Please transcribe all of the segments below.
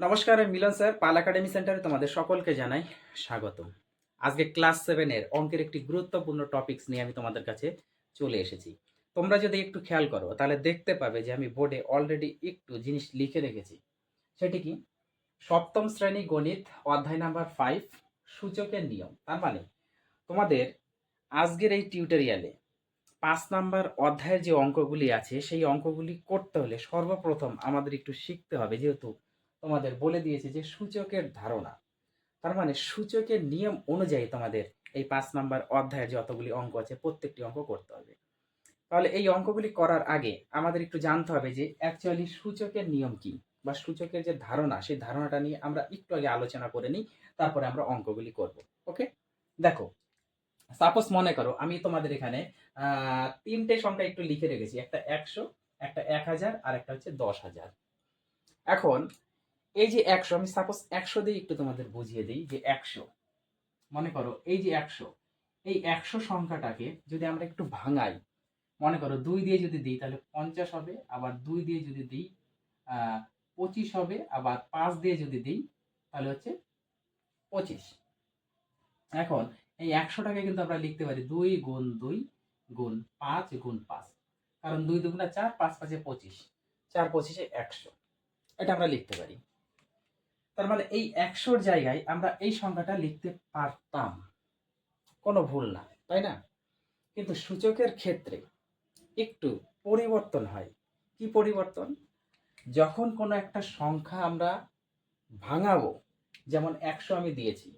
নমস্কার, আমি মিলন স্যার, পাল একাডেমি সেন্টারে তোমাদের সকলকে জানাই স্বাগতম। আজকে ক্লাস সেভেনের অঙ্কের একটি গুরুত্বপূর্ণ টপিকস নিয়ে আমি তোমাদের কাছে চলে এসেছি। তোমরা যদি একটু খেয়াল করো, তাহলে দেখতে পাবে যে আমি বোর্ডে অলরেডি একটু জিনিস লিখে রেখেছি। সেটি কি? সপ্তম শ্রেণি গণিত, অধ্যায় নাম্বার ফাইভ সূচকের নিয়ম। তার মানে তোমাদের আজকের এই টিউটোরিয়ালে পাঁচ নাম্বার অধ্যায়ের যে অঙ্কগুলি আছে, সেই অঙ্কগুলি করতে হলে সর্বপ্রথম আমাদের একটু শিখতে হবে, যেহেতু তোমাদের বলে দিয়েছে যে সূচকের ধারণা। তার মানে সূচকের নিয়ম অনুযায়ী তোমাদের এই পাঁচ নাম্বার অধ্যায়ের যতগুলি অঙ্ক আছে, প্রত্যেকটি অঙ্ক করতে হবে। তাহলে এই অঙ্কগুলি করার আগে আমাদের একটু জানতে হবে যে অ্যাকচুয়ালি সূচকের নিয়ম কি বা সূচকের যে ধারণা, সেই ধারণাটা নিয়ে আমরা একটু আগে আলোচনা করে নিই, তারপরে আমরা অঙ্কগুলি করব। ওকে দেখো সাপোজ মনে করো আমি তোমাদের এখানে তিনটে সংখ্যা একটু লিখে রেখেছি, একটা একশো, একটা এক হাজার, আর একটা হচ্ছে দশ হাজার। এখন এই যে একশো, আমি সাপোজ একশো দিয়ে একটু তোমাদের বুঝিয়ে দিই যে একশো। মনে করো এই যে একশো, এই একশো সংখ্যাটাকে যদি আমরা একটু ভাঙাই, মনে করো দুই দিয়ে যদি দিই তাহলে পঞ্চাশ হবে, আবার দুই দিয়ে যদি দিই পঁচিশ হবে, আবার পাঁচ দিয়ে যদি দিই তাহলে হচ্ছে পঁচিশ। এখন এই একশোটাকে কিন্তু আমরা লিখতে পারি দুই গুণ দুই গুণ পাঁচ গুণ পাঁচ। কারণ দুই দুগুণা চার, পাঁচ পাঁচে পঁচিশ, চার পঁচিশে একশো। এটা আমরা লিখতে পারি। তার মানে এই একশোর জায়গায় আমরা এই সংখ্যাটা লিখতে পারতাম। কোনো ভুল না, তাই না? কিন্তু সূচকের ক্ষেত্রে একটু পরিবর্তন হয়। কি পরিবর্তন? যখন কোনো একটা সংখ্যা আমরা ভাঙাবো, যেমন একশো আমি দিয়েছি,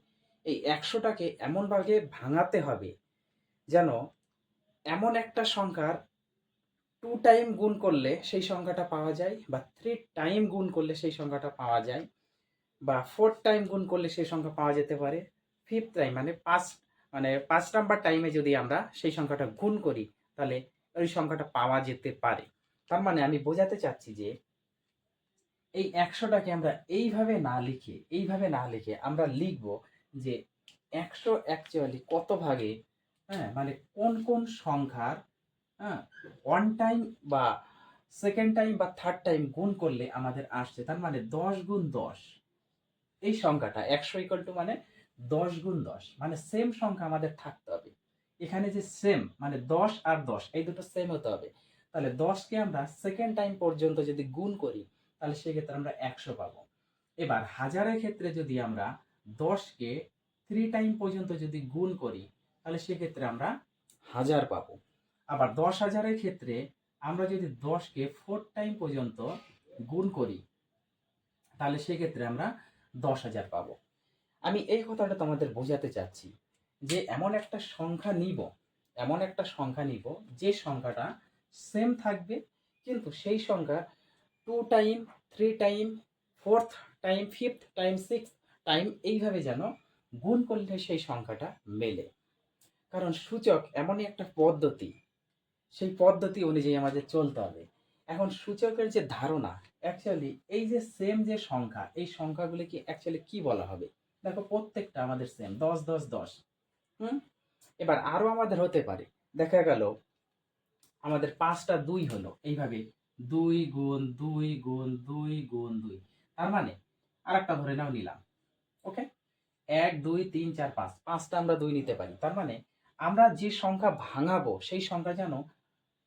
এই একশোটাকে এমনভাবে ভাঙাতে হবে যেন এমন একটা সংখ্যার টু টাইম গুণ করলে সেই সংখ্যাটা পাওয়া যায় বা থ্রি টাইম গুণ করলে সেই সংখ্যাটা পাওয়া যায়। বা ফোর্থ টাইম গুণ করলে সেই সংখ্যা পাওয়া যেতে পারে। ফিফথ টাইম মানে পাঁচ মানে পাঁচ নাম্বার টাইমে যদি আমরা সেই সংখ্যাটা গুণ করি, তাহলে ওই সংখ্যাটা পাওয়া যেতে পারে। তার মানে আমি বোঝাতে চাচ্ছি যে, এই একশোটাকে আমরা এইভাবে না লিখে, এইভাবে না লিখে আমরা লিখব যে একশো অ্যাকচুয়ালি কত ভাগে হ্যাঁ মানে কোন কোন সংখ্যার হ্যাঁ ওয়ান টাইম বা সেকেন্ড টাইম বা থার্ড টাইম গুণ করলে আমাদের আসছে। তার মানে দশ গুণ দশ। এই সংখ্যাটা একশো ইকুয়াল টু মানে দশ গুণ দশ মানে সেম সংখ্যা আমাদের থাকতে হবে। এখানে যে সেম মানে দশ আর দশ, এই দুটো সেম হতে হবে। তাহলে দশকে আমরা সেকেন্ড টাইম পর্যন্ত যদি গুণ করি, তাহলে সেক্ষেত্রে আমরা একশো পাবো। এবার হাজারের ক্ষেত্রে যদি আমরা দশকে থ্রি টাইম পর্যন্ত যদি গুণ করি, তাহলে সেক্ষেত্রে আমরা হাজার পাবো। আবার দশ হাজারের ক্ষেত্রে আমরা যদি দশকে ফোর টাইম পর্যন্ত গুণ করি, তাহলে সেক্ষেত্রে আমরা দশ হাজার পাবো। আমি এই কথাটা তোমাদের বোঝাতে চাচ্ছি যে এমন একটা সংখ্যা নিব, এমন একটা সংখ্যা নিব যে সংখ্যাটা সেম থাকবে, কিন্তু সেই সংখ্যা two time three time fourth time fifth time six time এইভাবে যেন গুণ করলে সেই সংখ্যাটা মেলে। কারণ সূচক এমনই একটা পদ্ধতি, সেই পদ্ধতি অনুযায়ী আমাদের চলতে হবে। এখন সূচকের যে ধারণা অ্যাকচুয়ালি এই যে সেম যে সংখ্যা, এই সংখ্যাগুলিকে অ্যাকচুয়ালি কি বলা হবে? দেখো প্রত্যেকটা আমাদের সেম দশ দশ দশ। হুম? এবার আরও আমাদের হতে পারে। দেখা গেল, আমাদের পাঁচটা দুই হলো, এইভাবে দুই গুণ দুই গুণ দুই গুণ দুই। তার মানে আর একটা ধরে নাও নিলাম ওকে এক, দুই, তিন, চার, পাঁচ, পাঁচটা আমরা দুই নিতে পারি। তার মানে আমরা যে সংখ্যা ভাঙাবো, সেই সংখ্যা যেন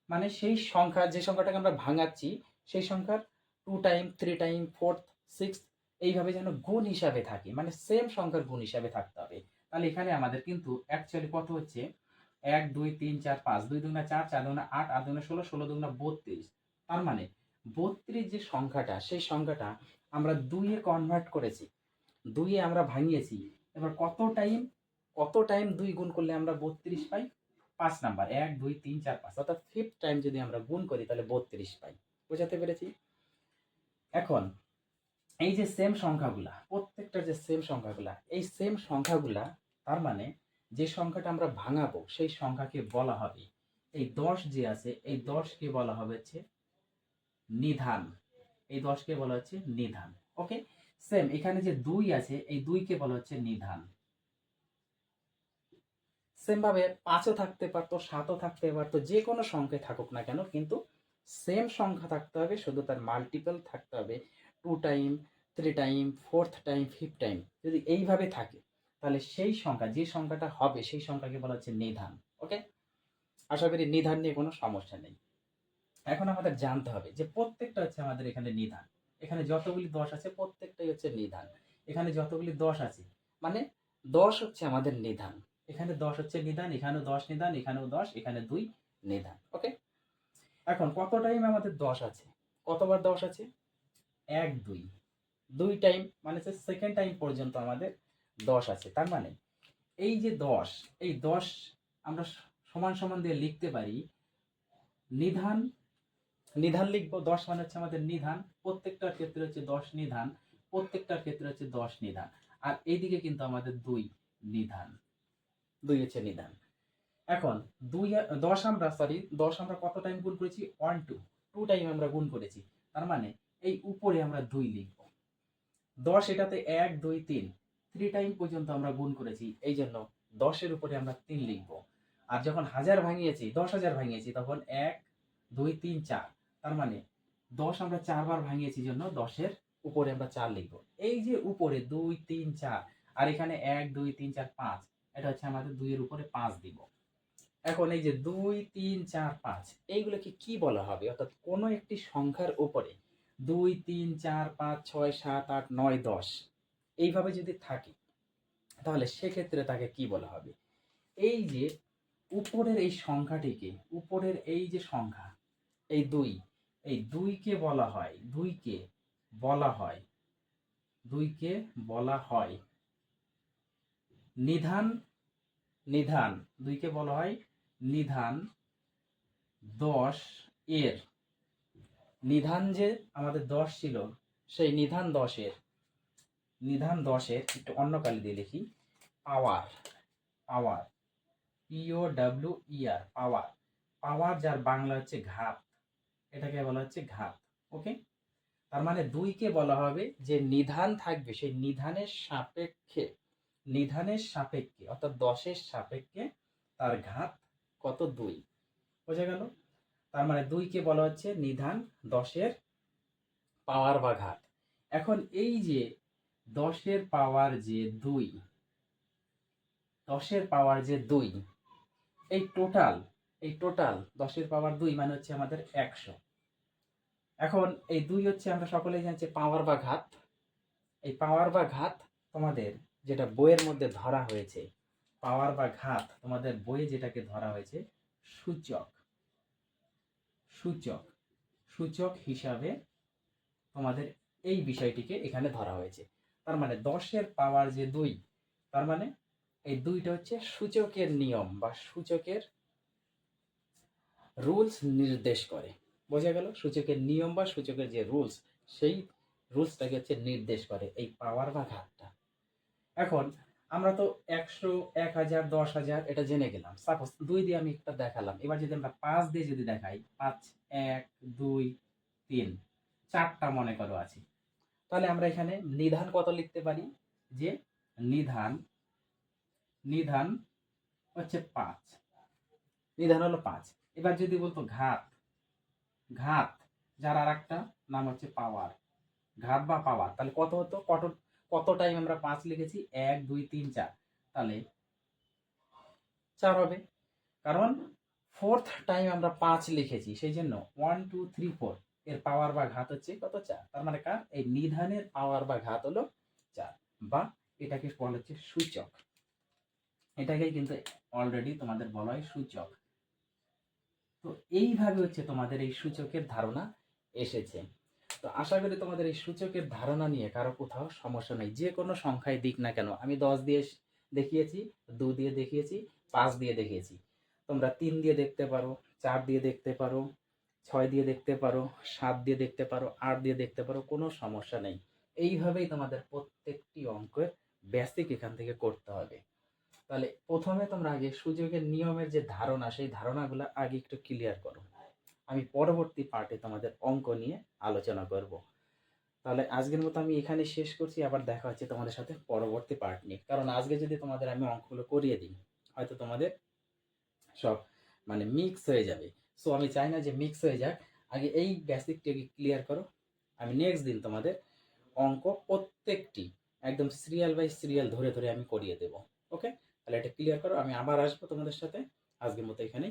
মানে সেই সংখ্যা যে সংখ্যাটাকে আমরা ভাঙাচ্ছি, সেই সংখ্যার two time three time fourth six এইভাবে যেন গুণ হিসাবে থাকে মানে সেম সংখ্যার গুণ হিসাবে থাকতে হবে। তাহলে এখানে আমাদের কিন্তু অ্যাকচুয়ালি কত হচ্ছে? এক, দুই, তিন, চার, পাঁচ, দুই দুগুণা চার চার দুগুণা আট আট দুগুণা ষোলো ষোলো দুগুণা বত্রিশ। তার মানে বত্রিশ যে সংখ্যাটা, সেই সংখ্যাটা আমরা দুইয়ে কনভার্ট করেছি, দুইয়ে আমরা ভাঙিয়েছি। এবার কত টাইম কত টাইম দুই গুণ করলে আমরা বত্রিশ পাই? পাঁচ নাম্বার, এক, দুই, তিন, চার, পাঁচ। অর্থাৎ ফিফথ টাইম যদি আমরা গুণ করি, তাহলে বত্রিশ পাই। বোঝাতে পেরেছি? এখন, এই যে সেম সংখ্যাগুলা প্রত্যেকটা যে সেম সংখ্যাগুলা, এই সেম সংখ্যাগুলা, তার মানে যে সংখ্যাটা আমরা ভাঙাবো, সেই সংখ্যাকে বলা হবে। এই দশ যে আছে, এই দশকে বলা হবে হচ্ছে নিধান। এই দশকে বলা হচ্ছে নিধান। ওকে সেম এখানে যে দুই আছে, এই দুইকে বলা হচ্ছে নিধান। সেম ভাবে পাঁচও থাকতে পারতো, সাতও থাকতে পারতো, যে কোনো সংখ্যায় থাকুক না কেন, কিন্তু সেম সংখ্যা থাকতে হবে, শুধু তার মাল্টিপল থাকতে হবে two time three time fourth time fifth time যদি এইভাবে থাকে, তাহলে সেই সংখ্যা, যে সংখ্যাটা হবে, সেই সংখ্যাকে বলা হচ্ছে নিধান ওকে আশা করি নিধান নিয়ে কোনো সমস্যা নেই। এখন আমাদের জানতে হবে যে প্রত্যেকটা হচ্ছে আমাদের এখানে নিধান। এখানে যতগুলি দশ আছে, প্রত্যেকটাই হচ্ছে নিধান। এখানে যতগুলি দশ আছে মানে দশ হচ্ছে আমাদের নিধান। এখানে দশ হচ্ছে নিধান এখানেও দশ নিধান এখানেও দশ এখানে দুই নিধান ওকে এখন কত টাইম আমাদের দশ আছে? কতবার দশ আছে? এক দুই। দুই টাইম মানে হচ্ছে সেকেন্ড টাইম পর্যন্ত আমাদের দশ আছে। তার মানে এই যে দশ এই দশ আমরা সমান সমান দিয়ে লিখতে পারি নিধান নিধান লিখব। দশ মানে হচ্ছে আমাদের নিধান। প্রত্যেকটার ক্ষেত্রে হচ্ছে দশ নিধান প্রত্যেকটার ক্ষেত্রে হচ্ছে দশ নিধান। আর এইদিকে কিন্তু আমাদের দুই নিধান। দুই হচ্ছে নিধান এখন দুই, দশ আমরা সরি দশ আমরা কত টাইম গুণ করেছি? ওয়ান টু টু টাইম আমরা গুণ করেছি। তার মানে এই উপরে আমরা দুই লিখব। দশ এটাতে এক, দুই, তিন থ্রি টাইম পর্যন্ত আমরা গুণ করেছি। এই জন্য দশের উপরে আমরা তিন লিখব। আর যখন হাজার ভাঙিয়েছি, দশ হাজার ভাঙিয়েছি, তখন এক, দুই, তিন, চার। তার মানে দশ আমরা চারবার ভাঙিয়েছি জন্য দশের উপরে আমরা চার লিখব। এই যে উপরে দুই, তিন, চার, আর এখানে এক, দুই, তিন, চার, পাঁচ এটা হচ্ছে আমাদের দুইয়ের উপরে পাঁচ দিব। এখন এই যে দুই, তিন, চার, পাঁচ, এইগুলোকে কি বলা হবে? অর্থাৎ কোনো একটি সংখ্যার উপরে দুই, তিন, চার, পাঁচ, ছয়, সাত, আট, নয়, দশ, এইভাবে যদি থাকে, তাহলে সেক্ষেত্রে তাকে কি বলা হবে? এই যে উপরের এই সংখ্যাটিকে, উপরের এই যে সংখ্যা, এই দুই, এই দুইকে বলা হয়, দুইকে বলা হয়, দুইকে বলা হয়। নিধান নিধান। দুইকে বলা হয় নিধান। দশ এর। নিধান যে আমাদের দশ ছিল, সেই নিধান দশের। নিধান দশের, একটু অন্য কালি দিয়ে লিখি। পাওয়ার। পাওয়ার। ইও ডাব্লিউ ইআর পাওয়ার। পাওয়ার যার বাংলা হচ্ছে ঘাত। এটাকে বলা হচ্ছে ঘাত। ওকে? তার মানে দুইকে বলা হবে যে নিধান থাকবে, সেই নিধানের সাপেক্ষে। নিধানের সাপেক্ষে, অর্থাৎ দশের সাপেক্ষে তার ঘাত কত দুই? বোঝা গেল? তার মানে দুইকে বলা হচ্ছে নিধান, দশের পাওয়ার বা ঘাত। এখন এই যে দশের পাওয়ার যে দুই, দশের পাওয়ার যে দুই, এই টোটাল এই টোটাল দশের পাওয়ার দুই মানে হচ্ছে আমাদের একশো। এখন এই দুই হচ্ছে আমরা সকলেই জানছি পাওয়ার বা ঘাত, এই পাওয়ার বা ঘাত তোমাদের যেটা বইয়ের মধ্যে ধরা হয়েছে, পাওয়ার বা ঘাত, তোমাদের বইয়ে যেটাকে ধরা হয়েছে, সূচক। সূচক। সূচক হিসাবে তোমাদের এই বিষয়টিকে এখানে ধরা হয়েছে। তার মানে দশের পাওয়ার যে দুই, তার মানে এই দুইটা হচ্ছে সূচকের নিয়ম বা সূচকের রুলস নির্দেশ করে। বোঝা গেল? সূচকের নিয়ম বা সূচকের যে রুলস, সেই রুলসটাকে হচ্ছে নির্দেশ করে। এই পাওয়ার বা ঘাতটা এখন আমরা তো একশো, এক হাজার, দশ হাজার এটা জেনে গেলাম। সাপোজ দুই দিয়ে আমি একটা দেখালাম। এবার যদি আমরা পাঁচ দিয়ে যদি দেখাই, পাঁচ, এক, দুই, তিন, চারটা মনে করো আছে। তাহলে আমরা এখানে নিধান কত লিখতে পারি? যে নিধান নিধান হচ্ছে পাঁচ। নিধান হলো পাঁচ। এবার যদি বলতো ঘাত ঘাত, যার আর একটা নাম হচ্ছে পাওয়ার। ঘাত বা পাওয়ার, তাহলে কত হতো? কত কত টাইম আমরা পাঁচ লিখেছি? এক, দুই, তিন, চার। তাহলে চার হবে। কারণ ফোর্থ টাইম আমরা পাঁচ লিখেছি, সেই জন্য ওয়ান টু থ্রি ফোর এর পাওয়ার বা ঘাত হচ্ছে কত চার? তার মানে কার? এই নিধানের পাওয়ার বা ঘাত হলো চার। বা এটাকে বলা হচ্ছে সূচক। এটাকে কিন্তু অলরেডি তোমাদের বলা হয় সূচক। তো এইভাবে হচ্ছে তোমাদের এই সূচকের ধারণা এসেছে। তো আশা করি তোমাদের এই সূচকের ধারণা নিয়ে কারও কোথাও সমস্যা নেই। যে কোনো সংখ্যায় দিক না কেন। আমি দশ দিয়ে দেখিয়েছি, দু দিয়ে দেখিয়েছি, পাঁচ দিয়ে দেখিয়েছি। তোমরা তিন দিয়ে দেখতে পারো, চার দিয়ে দেখতে পারো, ছয় দিয়ে দেখতে পারো, সাত দিয়ে দেখতে পারো, আট দিয়ে দেখতে পারো, কোনো সমস্যা নেই। এইভাবেই তোমাদের প্রত্যেকটি অঙ্কের বেসিক এখান থেকে করতে হবে। তাহলে প্রথমে তোমরা আগে সুযোগের নিয়মের যে ধারণা, সেই ধারণাগুলো আগে একটু ক্লিয়ার করো। আমি পরবর্তী পার্টে তোমাদের অঙ্ক নিয়ে আলোচনা করব। তাহলে আজকের মতো আমি এখানে শেষ করছি, আবার দেখা হচ্ছে তোমাদের সাথে পরবর্তী পার্ট নিয়ে। কারণ আজকে যদি তোমাদের আমি অঙ্কগুলো করিয়ে দিই, হয়তো তোমাদের সব মানে মিক্স হয়ে যাবে। সো আমি চাই না যে মিক্স হয়ে যাক। আগে এই বেসিকটাকে ক্লিয়ার করো। আমি নেক্সট দিন তোমাদের অঙ্ক প্রত্যেকটি একদম সিরিয়াল বাই সিরিয়াল ধরে ধরে আমি করিয়ে দেব। ওকে তাহলে এটা ক্লিয়ার করো। আমি আবার আসব তোমাদের সাথে। আজকের মতো এখানে